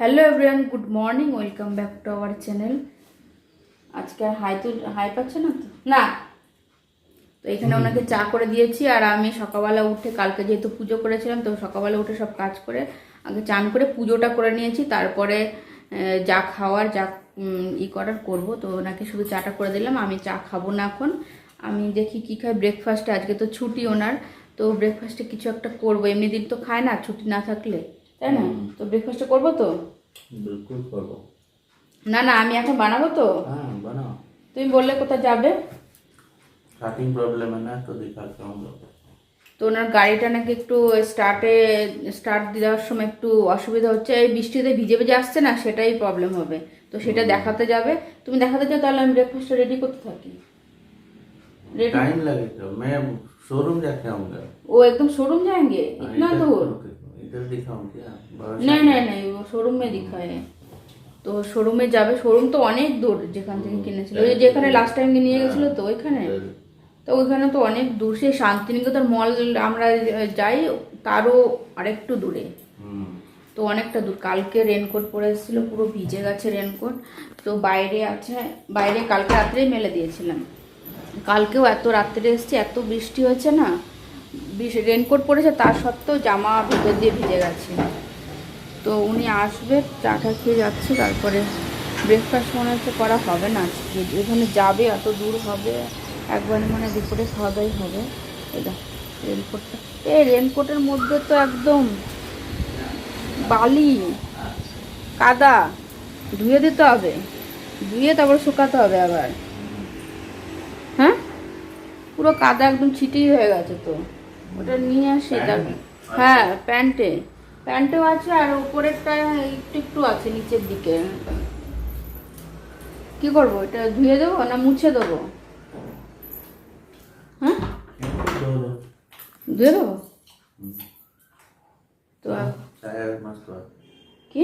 Hello everyone good morning welcome back to our channel আজকে আর high তো high পাচ্ছে না তো? না। তো এখানে ওনাকে চা করে দিয়েছি আর আমি সকালবেলা উঠে, কালকে যেহেতু পুজো করেছিলাম, তো সকালবেলা উঠে সব কাজ করে আগে চান করে পুজোটা করে নিয়েছি, তারপরে যা খাওয়ার, যা ই করার করব। তো ওনাকে শুধু চাটা করে দিলাম, আমি চা খাব না এখন। আমি দেখি কী খাই ব্রেকফাস্টে আজকে তো ছুটি ওনার, তো ব্রেকফাস্টে কিছু একটা করব, এমনি দিন তো খায় না, ছুটি না থাকলে। তাই না তো ব্রেকফাস্টে করবো তো बिल्कुल करो না না আমি এখন বানাবো তো हाँ बनाओ তুমি বললে কোথায় যাবে स्टार्टिंग प्रॉब्लम है ना तो दिखाता हूँ लोग তো ওনার গাড়িটা নাকি একটু স্টার্টে স্টার্ট দেওয়ার সময় একটু অসুবিধা হচ্ছে এই বৃষ্টিতে ভিজে ভিজে আসছে না সেটাই প্রবলেম হবে তো সেটা দেখাতে যাবে তুমি দেখাতে চাও তাহলে আমি ব্রেকফাস্টটা রেডি করতে থাকি রেডি टाइम लगेगा मैं शोरूम जाके आऊंगा वो एकदम शोरूम जाएंगे हाँ, इतना इधर- दूर इधर दिखाऊं क्या बड़ा नहीं नहीं नहीं वो शोरूम में दिखा है তো শোরুমে যাবে শোরুম তো অনেক দূর যেখান থেকে কিনেছিল ওই যে যেখানে লাস্ট টাইম নিয়ে গেছিল তো ওইখানে इधर তো ওইখানে তো অনেক দূর সেই শান্তিনিকেতন মল আমরা যাই তারও আরেকটু দূরে हम्म, তো অনেকটা দূর কালকে রেনকোট পরে এসেছিল পুরো ভিজে গেছে রেনকোট তো বাইরে আছে বাইরে কালকে রাত্রেই মেলে দিয়েছিলাম কালকেও এত রাত্রে এসছে এত বৃষ্টি হয়েছে না বৃষ- রেনকোট পরেছে তার সত্ত্বেও জামা ভিতর দিয়ে ভিজে গেছে। তো উনি আসবে, চা চাটা খেয়ে যাচ্ছে, তারপরে ব্রেকফাস্ট মনে হচ্ছে করা হবে না। আজকে যেখানে যাবে, এত দূর হবে, একবারে মানে দুপুরে খাওয়া দাওয়াই হবে। এটা রেনকোটটা এই রেনকোটের মধ্যে তো একদম বালি, কাদা, ধুয়ে দিতে হবে। ধুয়ে তারপর শুকাতে হবে আবার। হ্যাঁ? পুরো কাদা একদম ছিটিয়ে হয়ে গেছে তো। ওটা নিয়ে আসে হ্যাঁ প্যান্টে। প্যান্টেও আছে আর উপরেরটা একটু একটু আছে নিচের দিকে। কি করব এটা ধুয়ে দেবো না মুছে দেবো? হ্যাঁ? ধুয়ে দেবো? তো কি?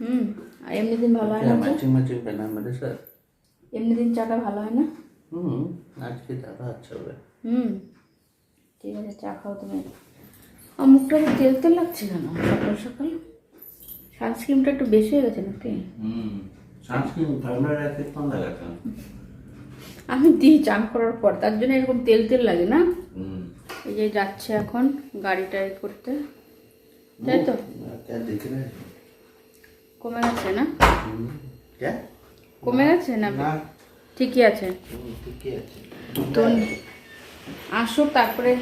হুম আর এমনি দিন ভালো হয় না ম্যাচিং আমাদের এমনি দিন চাটা ভালো হয় না? হুম আজকে চাটা আচ্ছা হবে। হুম। ঠিক আছে চা খাও তুমি। আমুকটা মুখটা তেল তেল লাগছে কেন? সকাল সকাল? সানস্ক্রিমটা একটু বেশি হয়ে গেছে নাকি? আমি দিই চান করার পর তার জন্য এরকম তেল তেল লাগে না? এই যে যাচ্ছে এখন গাড়িটাই করতে। তাই তো? কমে গেছে না? কমে গেছে না? ঠিকই আছে। তো আসো তারপরে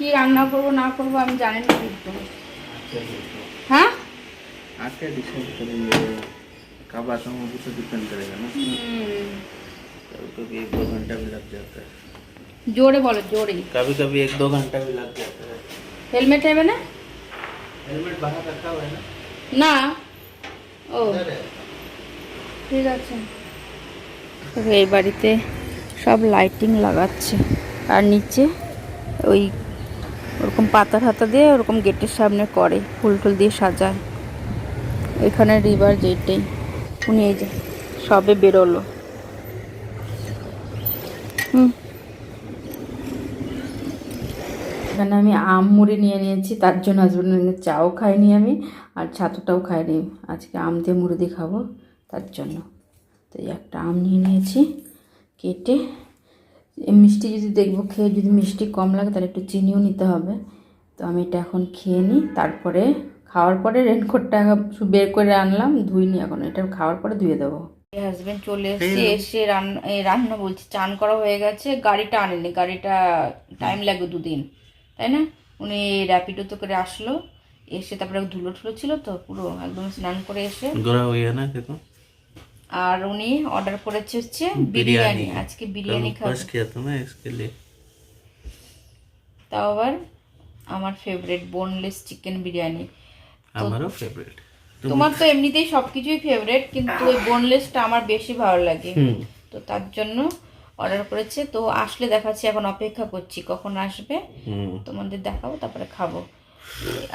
কি রান্না করব না করব আমি জানি না কিন্তু হ্যাঁ आके डिसाइड करेंगे कब आता हूँ वो तो डिपेंड करेगा ना হুম, कभी कभी एक दो घंटा भी लग जाता है জোরে বলো জোরে कभी कभी एक दो घंटा भी लग जाता है হেলমেট নেবে না हेलमेट बाहर रखा हुआ है ना না ও इधर है ঠিক আছে এই বাড়িতে সব লাইটিং লাগাচ্ছে আর নিচে ওই ওরকম পাতা ফাতা দিয়ে ওরকম গেটের সামনে করে ফুল টুল দিয়ে সাজায়। এখানে রিভার যেটাই। উনি এই যে, সবে বেরোলো। এখানে আমি আম মুড়ি নিয়ে নিয়েছি, তার জন্য হাজব্যান্ড চাও খাইনি আমি, আর ছাতুটাও খাইনি। আজকে আম দিয়ে মুড়ি দিয়ে খাব, তার জন্য। তো এই একটা আম নিয়ে নিয়েছি, কেটে মিষ্টি যদি দেখব খেয়ে যদি মিষ্টি কম লাগে তাহলে একটু চিনিও নিতে হবে। তো আমি এটা এখন খেয়ে নিই। তারপরে খাওয়ার পরে রেনকোটটা বের করে আনলাম ধুইনি এখন। এটা খাওয়ার পরে ধুয়ে দেবো। হাজব্যান্ড চলে এসছে এসে রান্না রান্না বলছি চান করা হয়ে গেছে গাড়িটা আনেনি। গাড়িটা টাইম লাগবে দুদিন তাই না? উনি র্যাপিডো তো করে আসলো এসে তারপরে ধুলো ঠুলো ছিল তো পুরো একদম স্নান করে এসে আর উনি অর্ডার করেছে হচ্ছে বিরিয়ানি। আজকে বিরিয়ানি খাবে। তাও আবার আমার ফেভারিট বোনলেস চিকেন বিরিয়ানি। আমারও ফেভারিট তোমার তো এমনিতেই সবকিছুই ফেভারিট কিন্তু ওই বোনলেসটা আমার বেশি ভালো লাগে। তো তার জন্য অর্ডার করেছে। তো আসলে দেখাচ্ছি এখন অপেক্ষা করছি কখন আসবে। তোমাদের দেখাবো তারপরে খাব।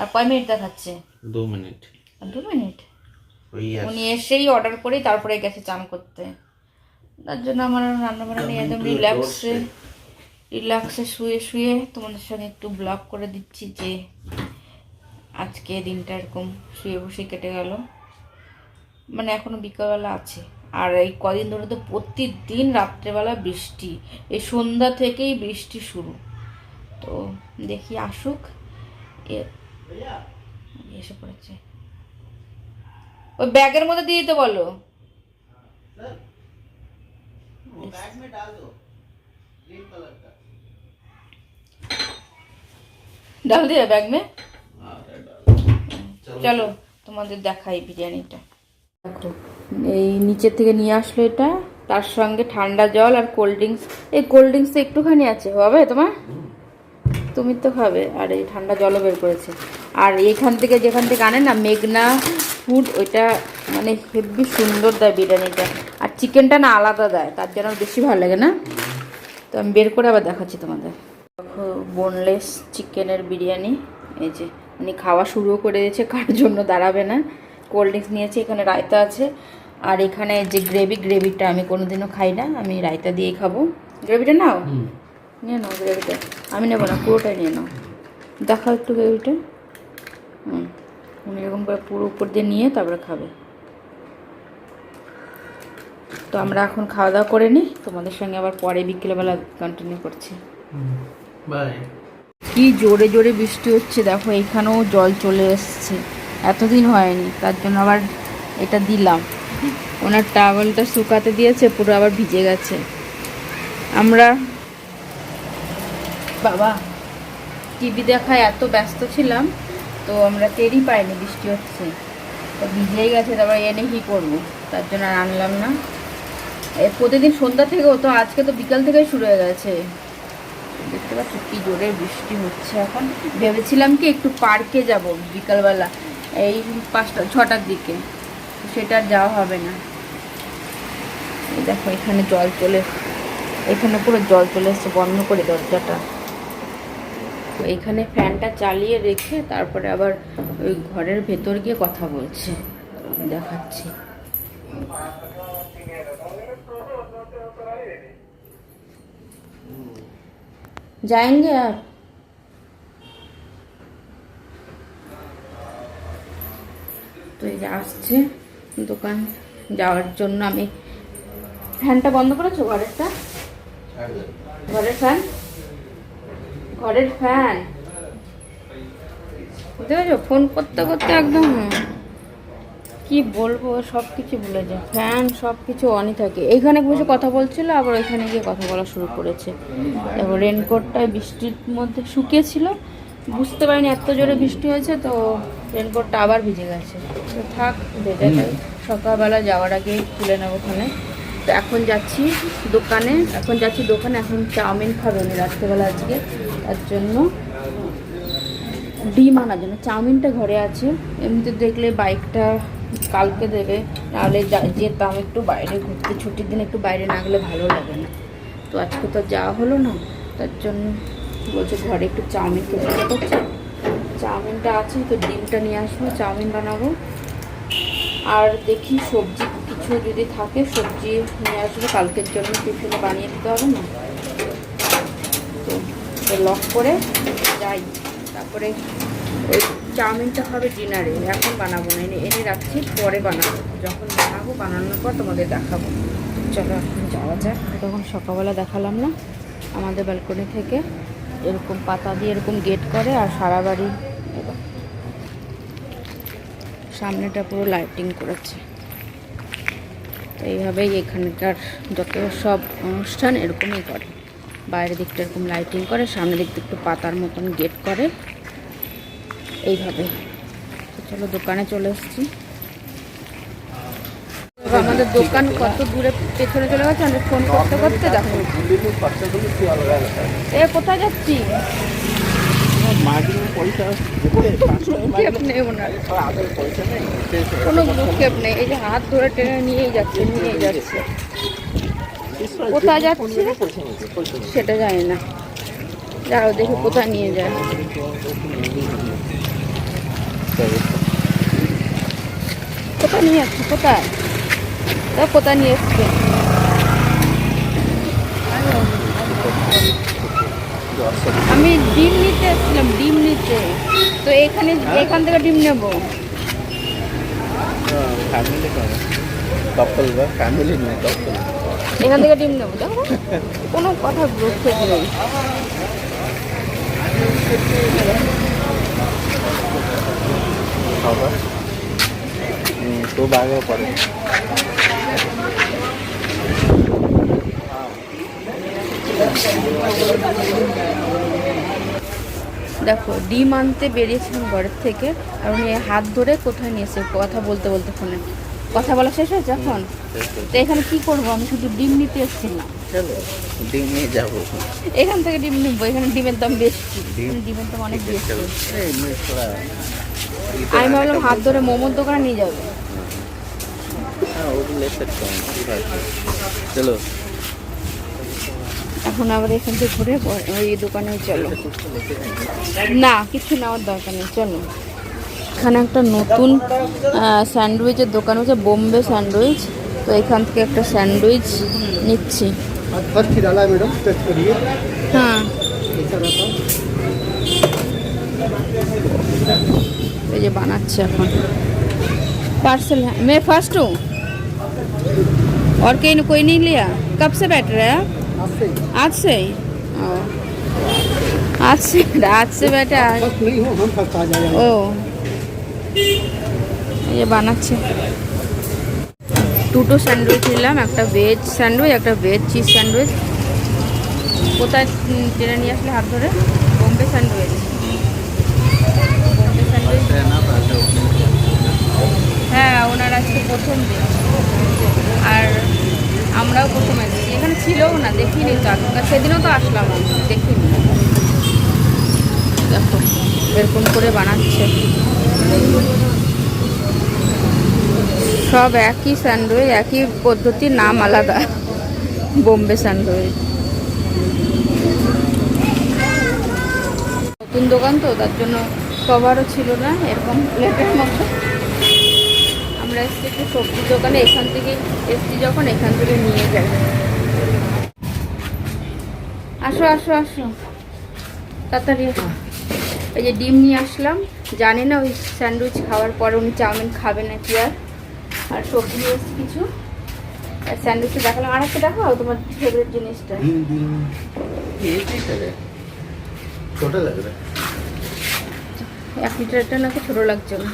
আর কয় মিনিট দেখাচ্ছে? দু মিনিট। দু মিনিট? উনি এসেই অর্ডার করেই তারপরে গেছে চান করতে। তার জন্য আমার রান্না বান্না নিয়ে একদম রিল্যাক্সে রিল্যাক্সে শুয়ে শুয়ে তোমাদের সঙ্গে একটু ব্লগ করে দিচ্ছি যে আজকে দিনটা এরকম শুয়ে বসে কেটে গেল। মানে এখনও বিকালবেলা আছে। আর এই কদিন ধরে তো প্রতিদিন রাত্রেবেলা বৃষ্টি এই সন্ধ্যা থেকেই বৃষ্টি শুরু। তো দেখি আসুক। এসে পড়েছে। ওই ব্যাগের মধ্যে দিয়ে দিতে বলো। ডাল দিয়ে ব্যাগ মে চলো, তোমাদের দেখাই বিরিয়ানিটা। দেখো, এই নিচের থেকে নিয়ে আসলো এটা, তার সঙ্গে ঠান্ডা জল আর কোল্ড ড্রিঙ্কস এই কোল্ড ড্রিঙ্কস তো একটুখানি আছে, হবে তোমার? তুমি তো খাবে, আর এই ঠান্ডা জলও বের করেছে। আর এইখান থেকে যেখান থেকে আনে না, মেঘনা ফুড ওইটা মানে হেভি সুন্দর দেয় বিরিয়ানিটা। আর চিকেনটা না আলাদা দেয় তার জন্য বেশি ভালো লাগে না। তো আমি বের করে আবার দেখাচ্ছি তোমাদের। দেখো বোনলেস চিকেনের বিরিয়ানি। এই যে উনি খাওয়া শুরুও করে দিয়েছে কার জন্য দাঁড়াবে না। কোল্ড ড্রিঙ্কস নিয়েছে এখানে রায়তা আছে। আর এখানে যে গ্রেভি গ্রেভিটা আমি কোনোদিনও খাই না আমি রায়তা দিয়েই খাব। গ্রেভিটা নাও? নিয়ে নাও গ্রেভিটা আমি নেব না পুরোটাই নিয়ে নাও। দেখাও একটু গ্রেভিটা হুম। এরকম করে পুরো উপর দিয়ে নিয়ে তারপরে খাবে। তো আমরা এখন খাওয়া দাওয়া করে নিই তোমাদের সঙ্গে আবার পরে বিকেলবেলা কন্টিনিউ করছি। বাই কি জোরে জোরে বৃষ্টি হচ্ছে দেখো এখানেও জল চলে এসছে। এতদিন হয়নি তার জন্য আবার এটা দিলাম। ওনার টাওয়েলটা শুকাতে দিয়েছে পুরো আবার ভিজে গেছে। আমরা বাবা টিভি দেখায় এত ব্যস্ত ছিলাম। তো আমরা টেরই পাইনি, বৃষ্টি হচ্ছে। তো ভিজেই গেছে, তারপর এনে কী করব? তার জন্য আর আনলাম না। প্রতিদিন সন্ধ্যা থেকে হতো আজকে তো বিকাল থেকেই শুরু হয়ে গেছে। দেখতে পাচ্ছ, কী জোরে বৃষ্টি হচ্ছে এখন। ভেবেছিলাম কি একটু পার্কে যাব বিকালবেলা, এই পাঁচটা, ছটার দিকে। সেটা আর যাওয়া হবে না। দেখো, এখানে জল চলে, এখানে পুরো জল চলে এসছে, বন্ধ করে দরজাটা। তো এখানে ফ্যানটা চালিয়ে রেখে তারপরে আবার ওই ঘরের ভেতর গিয়ে কথা বলছে আমি দেখাচ্ছি जाएंगे आप তো এই যে আসছে দোকান যাওয়ার জন্য আমি ফ্যানটা বন্ধ করেছো ঘরেরটা ঘরের ফ্যান ঘরের ফ্যান বুঝতে পারছ? ফোন করতে করতে একদম কি বলব সব কিছু ভুলে যায়। ফ্যান সব কিছু অনই থাকে। এইখানে বসে কথা বলছিল আবার ওইখানে গিয়ে কথা বলা শুরু করেছে। এবার রেনকোটটা বৃষ্টির মধ্যে শুকিয়েছিল। বুঝতে পারিনি এত জোরে বৃষ্টি হয়েছে তো রেনকোটটা আবার ভিজে গেছে। তো থাক ভেজে সকালবেলা যাওয়ার আগে তুলে নেব ওখানে তো এখন যাচ্ছি দোকানে, এখন যাচ্ছি দোকানে, এখন চাউমিন খাবে উনি রাত্রেবেলা আজকে, তার জন্য ডিম আনার জন্য। চাউমিনটা ঘরে আছে, এমনিতে দেখলে বাইকটা কালকে দেবে, নাহলে যেতাম একটু বাইরে ঘুরতে, ছুটির দিন একটু বাইরে না গেলে ভালো লাগে না। তো আজকে তো যাওয়া হলো না, তার জন্য বলছে ঘরে একটু চাউমিন খেতে করছে চাউমিনটা আছে, তো ডিমটা নিয়ে আসব, চাউমিন বানাবো। আর দেখি সবজি কিছু যদি থাকে, সবজি নিয়ে আসব। কালকের জন্য টিফিনে বানিয়ে দিতে হবে না। তো লক করে যাই। তারপরে ওই চাউমিনটা হবে ডিনারে এখন বানাবো না। এনে এনে রাখছি, পরে বানাবো। যখন বানাবো, বানানোর পর তোমাদের দেখাবো। চলো, এখন যাওয়া যাক। তখন সকালবেলা দেখালাম না। আমাদের ব্যালকনি থেকে এরকম পাতা দিয়ে এরকম গেট করে আর সারা বাড়ি সামনেটা পুরো লাইটিং করেছে। এইভাবেই এখানকার যত সব অনুষ্ঠান এরকমই করে। বাইরের দিকটা এরকম লাইটিং করে সামনের দিকটা একটু পাতার মতন গেট করে। এইভাবে। চলো দোকানে চলে এসেছি। আমাদের দোকান কত দূরে পেছনে চলে গেছে? আমি ফোন করতে করতে দেখো। এ কোথায় যাচ্ছি কোনো নেই। এই যে হাত ধরে টেনে নিয়েই যাচ্ছে যাচ্ছে। কোথায় সেটা জানি না। যাও দেখি কোথায় নিয়ে যায়। কোথায় নিয়ে যাচ্ছে? কোথায়? কোথায় নিয়ে এসছে? আমি ডিম নিতে এসেছিলাম ডিম নিতে। তো এখানে এখান থেকে ডিম নেব। এখান থেকে ডিম নেব দেখো। কোনো কথা রক্ষে নেই। খাবার? খুব আগে দেখো ডিম আনতে বেরিয়েছিলাম ঘরের থেকে আর উনি হাত ধরে কোথায় নিয়েছে কথা বলতে বলতে ফোনে। কথা বলা শেষ হয়েছে এখন? তো এখানে কি করব? আমি শুধু ডিম নিতে এসেছি না। ডিম নিয়ে যাব। এখান থেকে ডিম নিবো এখানে ডিমের দাম বেশি। ডিমের দাম অনেক বেশি। আমি ভাবলাম হাত ধরে মোমোর দোকানে নিয়ে যাব। হ্যাঁ ওগুলো চলো। এখন আবার এখান থেকে ঘুরে পরে ওই দোকানে চলো कुछ तो लेके जाएंगे না কিছু নেওয়ার দরকার নেই চলো এখানে একটা নতুন আহ, স্যান্ডউইচের দোকান হচ্ছে বোম্বে স্যান্ডউইচ তো এখান থেকে একটা স্যান্ডউইচ নিচ্ছি आज फर्स्ट ही डाला है मैडम टेस्ट करिए হ্যাঁ कैसा रहता है এই যে বানাচ্ছে এখন पार्सल है मैं फर्स्ट हूँ और कहीं कोई नहीं लिया कब से बैठ रहे हैं आप? আছে? ও। আছে আছে বেটা। ও এই বানাচ্ছে। দুটো স্যান্ডউইচ নিলাম একটা ভেজ স্যান্ডউইচ একটা ভেজ চিজ স্যান্ডউইচ। কোথায় টেনে নিয়ে আসলে হাত ধরে? বোম্বে স্যান্ডউইচ। বোম্বে স্যান্ডউইচ। হ্যাঁ ওনার আজকে প্রথম দিন। আর আমরাও প্রথম এখানে ছিলও না, দেখিনি তো আজকে সেদিনও তো আসলাম দেখিনি। দেখো, এরকম করে বানাচ্ছে। সব একই স্যান্ডউইচ, একই পদ্ধতির নাম আলাদা। বোম্বে স্যান্ডউইচ। নতুন দোকান তো, তার জন্য কভারও ছিল না, এরকম প্লেটের মধ্যে আমরা এসছি একটু সবজির দোকানে এখান থেকে এসছি যখন এখান থেকে নিয়ে যাই। আসো আসো আসো। তাড়াতাড়ি এই যে ডিম নিয়ে আসলাম। জানি না ওই স্যান্ডউইচ খাওয়ার পরে উনি চাউমিন খাবে না কি আর। আর সবজি নিয়ে এসছি কিছু। আর স্যান্ডউইচটা দেখালাম। আর একটা দেখাও তোমার ফেভারিট জিনিসটা। এক লিটারটা নাকি ছোটো লাগছে না?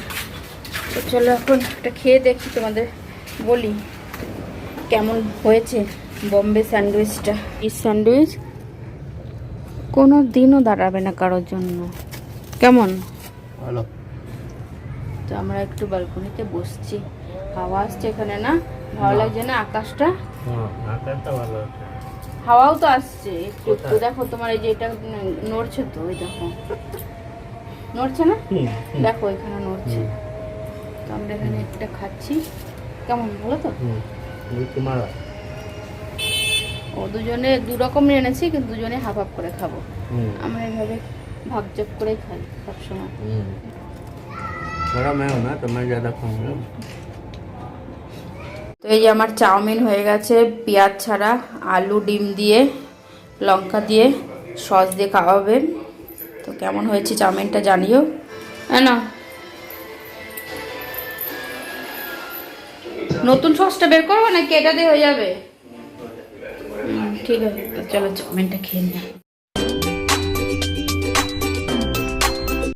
তো চলো এখন একটা খেয়ে দেখি তোমাদের বলি কেমন হয়েছে বম্বে স্যান্ডউইচটা। এই স্যান্ডউইচ কোনো দিনও দাঁড়াবে না কারোর জন্য। কেমন? ভালো। তো আমরা একটু ব্যালকনিতে বসছি। হাওয়া আসছে এখানে না? ভালো লাগছে না আকাশটা? হ্যাঁ ভালো হাওয়াও তো আসছে। একটু একটু দেখো তোমার এই যে এটা নড়ছে তো ওই দেখো। নড়ছে না? দেখো এখানে নড়ছে। তো আমরা এখানে একটা খাচ্ছি। কেমন বলো তো? ও দুজনে দু রকম এনেছি কিন্তু দুজনে হাফ হাফ করে খাব। আমরা এভাবে ভাগজব করে খাই সবসময়। তো এই যে আমার চাউমিন হয়ে গেছে পেঁয়াজ ছাড়া আলু ডিম দিয়ে লঙ্কা দিয়ে সস দিয়ে খাওয়া তো কেমন হয়েছে চাউমিনটা জানিও। না। নতুন সসটা বের করব নাকি এটা দিয়ে হয়ে যাবে? ঠিক আছে চলো চাউমিনটা খেয়ে নিই।